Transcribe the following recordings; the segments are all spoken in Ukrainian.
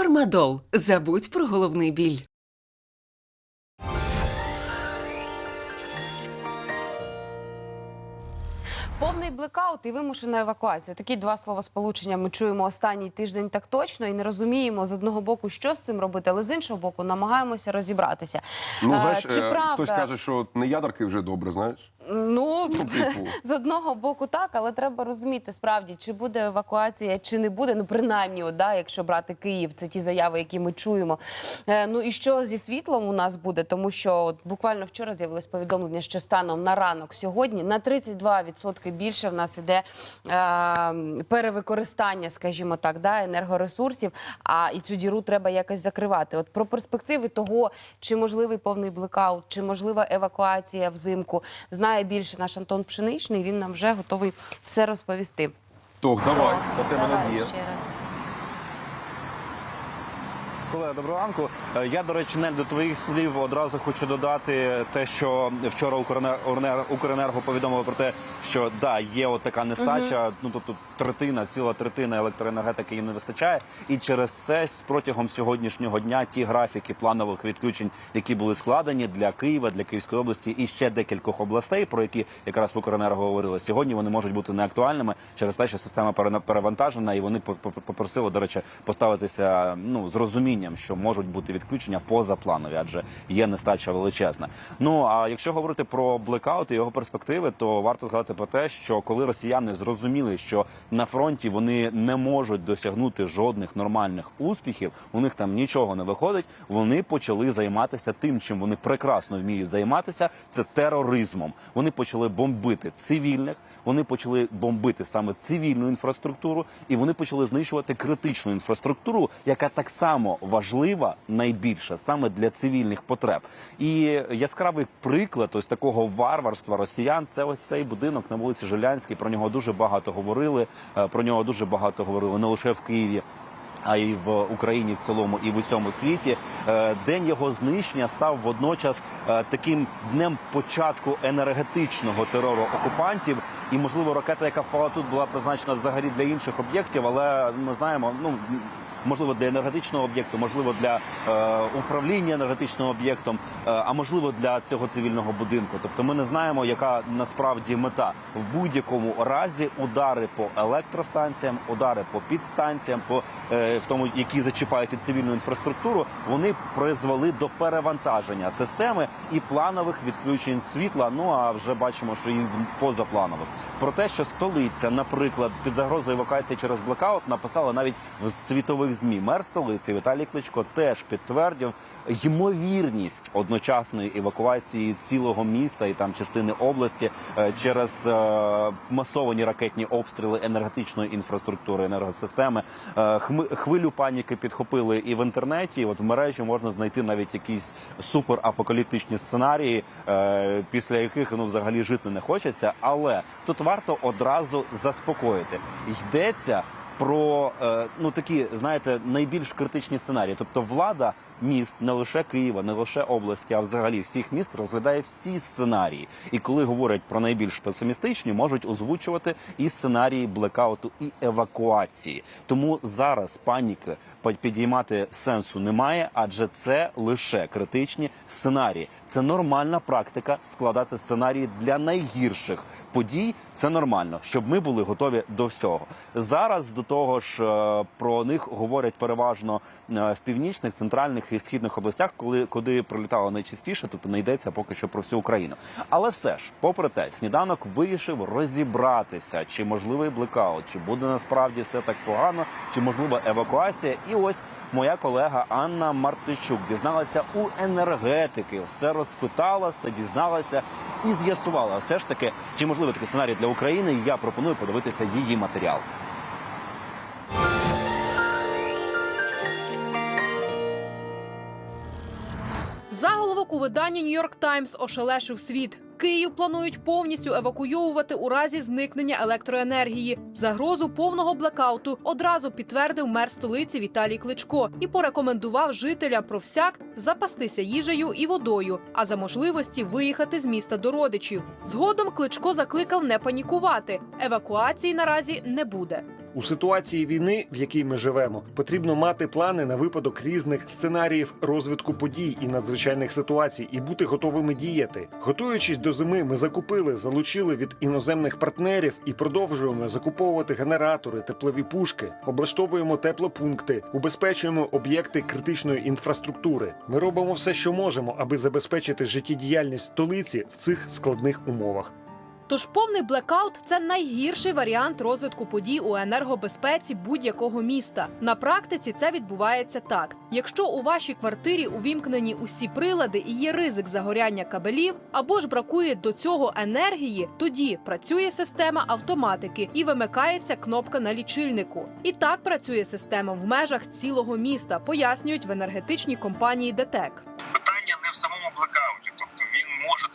Фармадол. Забудь про головний біль. Повний блекаут і вимушена евакуація. Такі два словосполучення ми чуємо останній тиждень так точно і не розуміємо з одного боку, що з цим робити, але з іншого боку, намагаємося розібратися. Ну, знаєш, чи е, правда? хтось каже, що не ядерки вже добре, знаєш. Ну, типу. з одного боку так, але треба розуміти справді, чи буде евакуація, чи не буде. Ну, принаймні, от, да, якщо брати Київ, це ті заяви, які ми чуємо. Е, ну і що зі світлом у нас буде, тому що от, буквально вчора з'явилось повідомлення, що станом на ранок сьогодні на 32% більше в нас іде е, перевикористання, скажімо так, да, енергоресурсів. А і цю діру треба якось закривати. От про перспективи того, чи можливий повний блекаут, чи можлива евакуація взимку, знає більше наш Антон Пшеничний. Він нам вже готовий все розповісти. Тох, давай, на тебе Давай надія. ще раз. Колеги, доброго ранку. Е, Я, до речі, не до твоїх слів одразу хочу додати те, що вчора Укренер- Укренер- Укренерго повідомило про те, що да, є от така нестача. Ну тобто третина, ціла третина електроенергетики їм не вистачає. І через це протягом сьогоднішнього дня ті графіки планових відключень, які були складені для Києва, для Київської області і ще декількох областей, про які якраз Укренерго говорили сьогодні. Вони можуть бути неактуальними через те, що система перевантажена, і вони по- по- попросили, до речі, поставитися ну з розумінням, що можуть бути відключення позапланові, адже є нестача величезна. Ну а якщо говорити про блекаут і його перспективи, то варто згадати про те, що коли росіяни зрозуміли, що на фронті вони не можуть досягнути жодних нормальних успіхів, у них там нічого не виходить. Вони почали займатися тим, чим вони прекрасно вміють займатися. Це тероризмом. Вони почали бомбити цивільних, вони почали бомбити саме цивільну інфраструктуру, і вони почали знищувати критичну інфраструктуру, яка так само важлива найбільше саме для цивільних потреб. І яскравий приклад ось такого варварства росіян це ось цей будинок на вулиці Жилянській. Про нього дуже багато говорили. е, Про нього дуже багато говорили не лише в Києві. А й в Україні в цілому і в усьому світі Е, день його знищення став водночас е, таким днем початку енергетичного терору окупантів. І можливо, ракета, яка впала тут, була призначена взагалі для інших об'єктів, але ми знаємо, ну можливо, для енергетичного об'єкту, можливо, для е, управління енергетичним об'єктом, е, а можливо для цього цивільного будинку. Тобто, ми не знаємо, яка насправді мета в будь-якому разі удари по електростанціям, удари по підстанціям, по е, в тому, які зачіпають і цивільну інфраструктуру, вони призвели до перевантаження системи і планових відключень світла. Ну а вже бачимо, що і позапланових. Про те, що столиця, наприклад, під загрозою евакуації через блекаут, написала навіть в світових змі. Мер столиці Віталій Кличко теж підтвердив ймовірність одночасної евакуації цілого міста і там частини області е, через е, масовані ракетні обстріли енергетичної інфраструктури енергосистеми. Е, Хвилю паніки підхопили і в інтернеті. і От в мережі можна знайти навіть якісь суперапокаліптичні сценарії, після яких ну взагалі жити не хочеться. Але тут варто одразу заспокоїти. Йдеться про е, ну такі, знаєте, найбільш критичні сценарії. Тобто, влада міст не лише Києва, не лише області, а взагалі всіх міст розглядає всі сценарії. І коли говорять про найбільш песимістичні, можуть озвучувати і сценарії блекауту, і евакуації. Тому зараз паніки підіймати сенсу немає, адже це лише критичні сценарії. Це нормальна практика складати сценарії для найгірших подій. Це нормально, щоб ми були готові до всього. Зараз до того ж е, про них говорять переважно е, в північних, центральних і східних областях, коли куди прилітало найчастіше, тобто не йдеться поки що про всю Україну. Але все ж, попри те, сніданок вирішив розібратися, чи можливий блекаут, чи буде насправді все так погано, чи можлива евакуація. І ось моя колега Анна Мартищук дізналася у енергетики, все розпитала, все дізналася і з'ясувала все ж таки, чи можливий такий сценарій для України. Я пропоную подивитися її матеріал. Заголовок у виданні Нью-Йорк Таймс ошелешив світ. Київ планують повністю евакуйовувати у разі зникнення електроенергії. Загрозу повного блекауту одразу підтвердив мер столиці Віталій Кличко і порекомендував жителям про всяк запастися їжею і водою, а за можливості виїхати з міста до родичів. Згодом Кличко закликав не панікувати. Евакуації наразі не буде. У ситуації війни, в якій ми живемо, потрібно мати плани на випадок різних сценаріїв розвитку подій і надзвичайних ситуацій, і бути готовими діяти. Готуючись до зими, ми закупили, залучили від іноземних партнерів і продовжуємо закуповувати генератори, теплові пушки, облаштовуємо теплопункти, убезпечуємо об'єкти критичної інфраструктури. Ми робимо все, що можемо, аби забезпечити життєдіяльність столиці в цих складних умовах. Тож повний блекаут це найгірший варіант розвитку подій у енергобезпеці будь-якого міста. На практиці це відбувається так: якщо у вашій квартирі увімкнені усі прилади і є ризик загоряння кабелів, або ж бракує до цього енергії, тоді працює система автоматики і вимикається кнопка на лічильнику. І так працює система в межах цілого міста, пояснюють в енергетичній компанії ДТЕК. питання не в самому блекауті,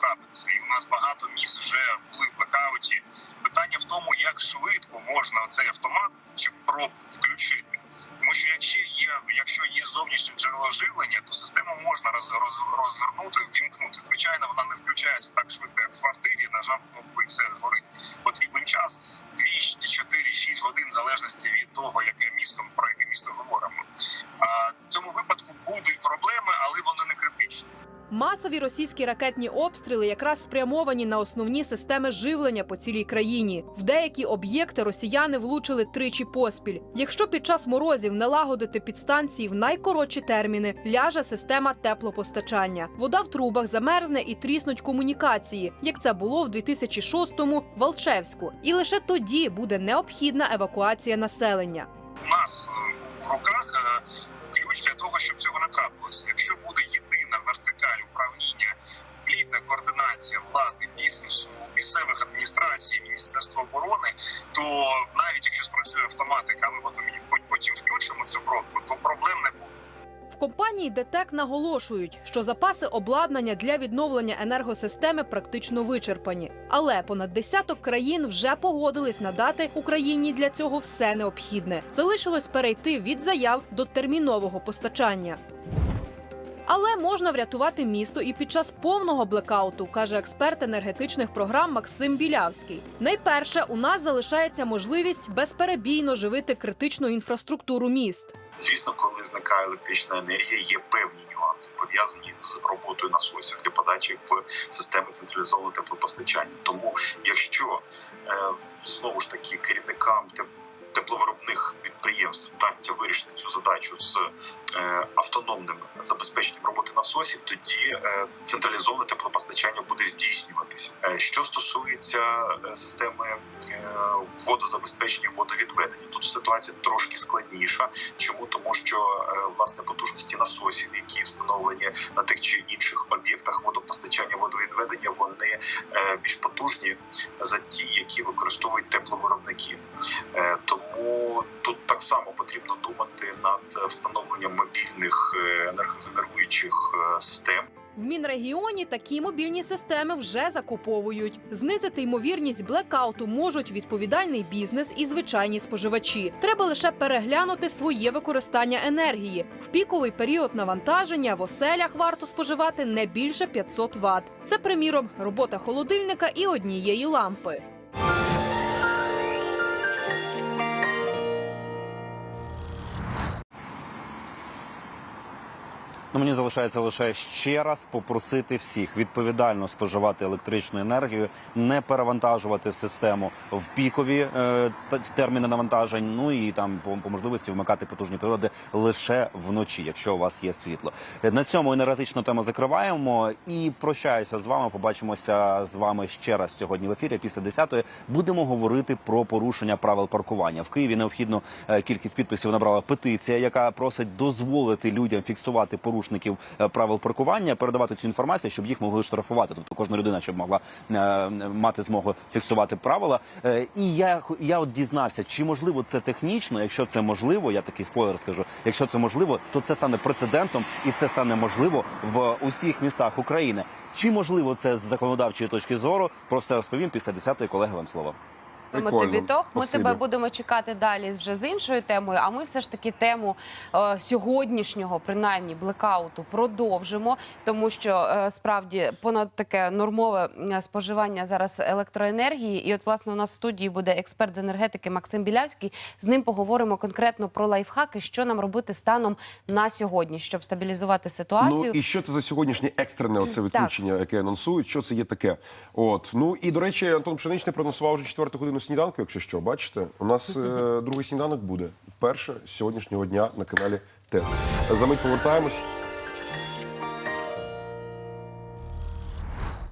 трапитися. І у нас багато міст вже були в блекауті. Питання в тому, як швидко можна цей автомат чи про включити. Тому що якщо є, якщо є зовнішнє джерело живлення, то систему можна роз, роз, розвернути, ввімкнути. Звичайно, вона не включається так швидко, як в квартирі. Нажав кнопку і все горить. Потрібен час 2, 4, 6 годин, в залежності від того, яке Масові російські ракетні обстріли якраз спрямовані на основні системи живлення по цілій країні. В деякі об'єкти росіяни влучили тричі поспіль. Якщо під час морозів налагодити підстанції в найкоротші терміни, ляже система теплопостачання. Вода в трубах замерзне і тріснуть комунікації, як це було в 2006-му в Алчевську. І лише тоді буде необхідна евакуація населення. У нас е, в руках е, ключ для того, щоб цього не трапилося. Якщо компанії ДТЕК наголошують, що запаси обладнання для відновлення енергосистеми практично вичерпані. Але понад десяток країн вже погодились надати Україні для цього все необхідне. Залишилось перейти від заяв до термінового постачання. Але можна врятувати місто і під час повного блекауту, каже експерт енергетичних програм Максим Білявський. Найперше, у нас залишається можливість безперебійно живити критичну інфраструктуру міст. Звісно, коли зникає електрична енергія, є певні нюанси пов'язані з роботою насосів для подачі в системи централізованого теплопостачання. Тому, якщо е, знову ж таки керівникам тепловиробних підприємств вдасться вирішити цю задачу з е, автономним забезпеченням роботи насосів, тоді е, централізоване теплопостачання буде здійснюватися. Е, що стосується системи водозабезпечення водовідведення, тут ситуація трошки складніша. Чому тому, що власне потужності насосів, які встановлені на тих чи інших об'єктах водопостачання водовідведення, вони більш потужні за ті, які використовують тепловиробники. Е, Тому тут так само потрібно думати над е, встановленням мобільних е, енергогенеруючих е, систем. В Мінрегіоні такі мобільні системи вже закуповують. Знизити ймовірність блекауту можуть відповідальний бізнес і звичайні споживачі. Треба лише переглянути своє використання енергії. В піковий період навантаження в оселях варто споживати не більше 500 Вт. Це, приміром, робота холодильника і однієї лампи. Ну, мені залишається лише ще раз попросити всіх відповідально споживати електричну енергію, не перевантажувати систему в пікові е, терміни навантажень. Ну і там по, по можливості вмикати потужні прилади лише вночі, якщо у вас є світло. На цьому енергетичну тему закриваємо і прощаюся з вами. Побачимося з вами ще раз сьогодні в ефірі. Після 10-ї будемо говорити про порушення правил паркування в Києві. Необхідну е, кількість підписів набрала петиція, яка просить дозволити людям фіксувати порушників е, правил паркування, передавати цю інформацію, щоб їх могли штрафувати. Тобто кожна людина, щоб могла е, мати змогу фіксувати правила. Е, І я я от дізнався, чи можливо це технічно. Якщо це можливо, я такий спойлер скажу. Якщо це можливо, то це стане прецедентом, і це стане можливо в усіх містах України. Чи можливо це з законодавчої точки зору? Про все розповім після 10-ї колеги вам слово. Дякуємо Прикольно. тобі, Тох. Ми Спасибі. тебе будемо чекати далі вже з іншою темою. А ми все ж таки тему е, сьогоднішнього, принаймні, блекауту продовжимо, тому що е, справді понад таке нормове споживання зараз електроенергії. І от власне у нас в студії буде експерт з енергетики Максим Білявський. З ним поговоримо конкретно про лайфхаки, що нам робити станом на сьогодні, щоб стабілізувати ситуацію. Ну і що це за сьогоднішнє екстрене оце відключення, яке анонсують? Що це є таке? От ну і до речі, Антон Пшеничний проносував вже четверту годину сніданку. Якщо що, бачите, у нас е, другий сніданок буде вперше з сьогоднішнього дня на каналі ТЕТ. За мить повертаємось.